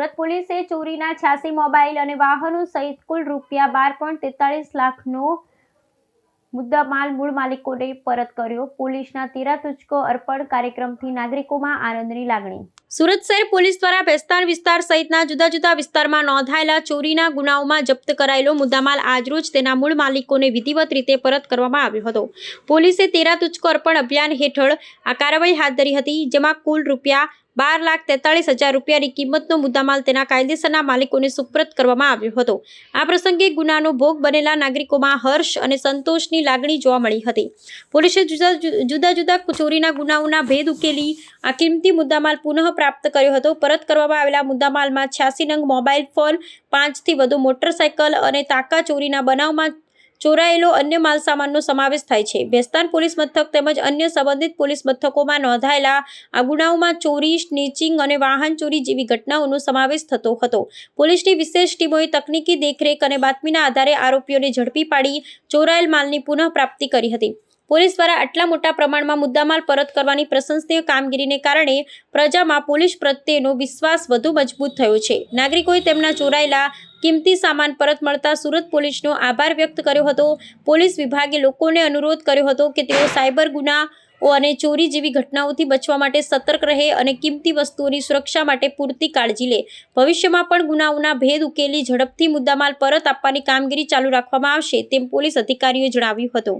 સુરત પોલીસે ચોરીના છ્યાસી મોબાઈલ અને વાહનો સહિત કુલ રૂપિયા બાર પોઈન્ટ તેતાળીસ લાખનો મુદ્દામાલ મૂળ માલિકોને પરત કર્યો. પોલીસના તેરા તુચકો અર્પણ કાર્યક્રમથી નાગરિકોમાં આનંદની લાગણી. સુરત શહેર પોલીસ દ્વારા બેસ્તાન વિસ્તાર સહિતના જુદા જુદા વિસ્તારમાં નોંધાયેલા ચોરીના ગુનાઓમાં જપ્ત કરાયેલો મુદ્દામાલ આજરોજ તેના મૂળ માલિકોને વિધિવત રીતે પરત કરવામાં આવ્યો હતો. પોલીસે તેરા તુચકો અર્પણ અભિયાન હેઠળ આ કાર્યવાહી હાથ ધરી હતી, જેમાં કુલ રૂપિયા બાર લાખ તેતાળીસ હજાર રૂપિયાની કિંમતનો મુદ્દામાલ તેના કાયદેસરના માલિકોને સુપ્રત કરવામાં આવ્યો હતો. આ પ્રસંગે ગુનાનો ભોગ બનેલા નાગરિકોમાં હર્ષ અને સંતોષની લાગણી જોવા મળી હતી. પોલીસે જુદા જુદા જુદા ચોરીના ગુનાઓના ભેદ ઉકેલી આ કિંમતી મુદ્દામાલ પુનઃ પ્રાપ્ત કર્યો હતો. પરત કરવામાં આવેલા મુદ્દામાલમાં છ્યાસી નંગ મોબાઈલ ફોન, પાંચથી વધુ મોટરસાયકલ અને તાકા ચોરીના બનાવમાં ચોરાયેલો અન્ય માલસામાનનો સમાવેશ થાય છે. ભેસ્તાન પોલીસ મથક તેમજ અન્ય સંબંધિત પોલીસ મથકોમાં નોંધાયેલા આ ગુનાઓમાં ચોરી, સ્નેચિંગ અને વાહન ચોરી જેવી ઘટનાઓનો સમાવેશ થતો હતો. પોલીસની વિશેષ ટીમોએ તકનીકી દેખરેખ અને બાતમીના આધારે આરોપીઓને ઝડપી પાડી ચોરાયેલ માલની પુનઃપ્રાપ્તિ કરી હતી. પોલીસ દ્વારા આટલા મોટા પ્રમાણમાં મુદ્દામાલ પરત કરવાની પ્રશંસનીય કામગીરીને કારણે પ્રજામાં પોલીસ પ્રત્યેનો વિશ્વાસ વધુ મજબૂત થયો છે. નાગરિકોએ તેમના ચોરાયેલા કિંમતી સામાન પરત મળતા સુરત પોલીસનો આભાર વ્યક્ત કર્યો હતો. પોલીસ વિભાગે લોકોને અનુરોધ કર્યો હતો કે તેઓ સાયબર ગુનાઓ અને ચોરી જેવી ઘટનાઓથી બચવા માટે સતર્ક રહે અને કિંમતી વસ્તુઓની સુરક્ષા માટે પૂરતી કાળજી લે. ભવિષ્યમાં પણ ગુનાઓના ભેદ ઉકેલી ઝડપથી મુદ્દામાલ પરત આપવાની કામગીરી ચાલુ રાખવામાં આવશે તેમ પોલીસ અધિકારીઓએ જણાવ્યું હતું.